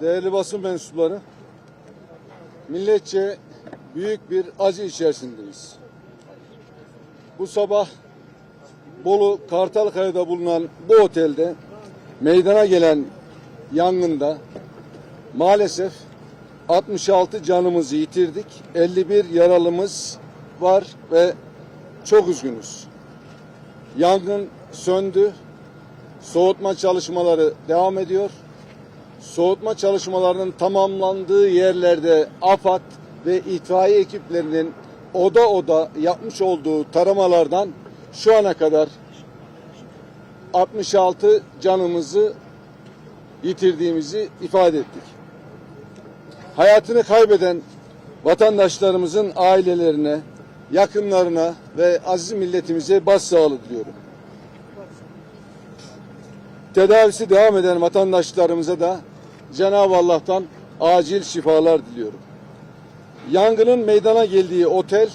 değerli basın mensupları, milletçe büyük bir acı içerisindeyiz. Bu sabah Bolu Kartalkaya'da bulunan bu otelde meydana gelen yangında maalesef 66 canımızı yitirdik. 51 yaralımız var ve çok üzgünüz. Yangın söndü. Soğutma çalışmaları devam ediyor. Soğutma çalışmalarının tamamlandığı yerlerde AFAD ve itfaiye ekiplerinin oda oda yapmış olduğu taramalardan şu ana kadar 66 canımızı yitirdiğimizi ifade ettik. Hayatını kaybeden vatandaşlarımızın ailelerine, yakınlarına ve aziz milletimize başsağlığı diliyorum. Tedavisi devam eden vatandaşlarımıza da Cenab-ı Allah'tan acil şifalar diliyorum. Yangının meydana geldiği otel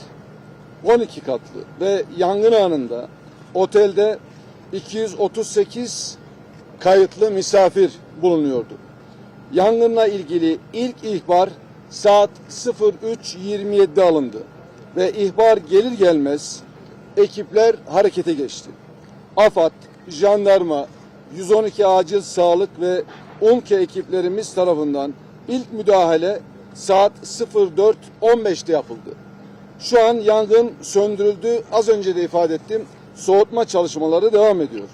12 katlı ve yangın anında otelde 238 kayıtlı misafir bulunuyordu. Yangınla ilgili ilk ihbar saat 03.27'de alındı ve ihbar gelir gelmez ekipler harekete geçti. AFAD, jandarma, 112 acil sağlık ve UMKE ekiplerimiz tarafından ilk müdahale saat 04.15'te yapıldı. Şu an yangın söndürüldü. Az önce de ifade ettim. Soğutma çalışmaları devam ediyor.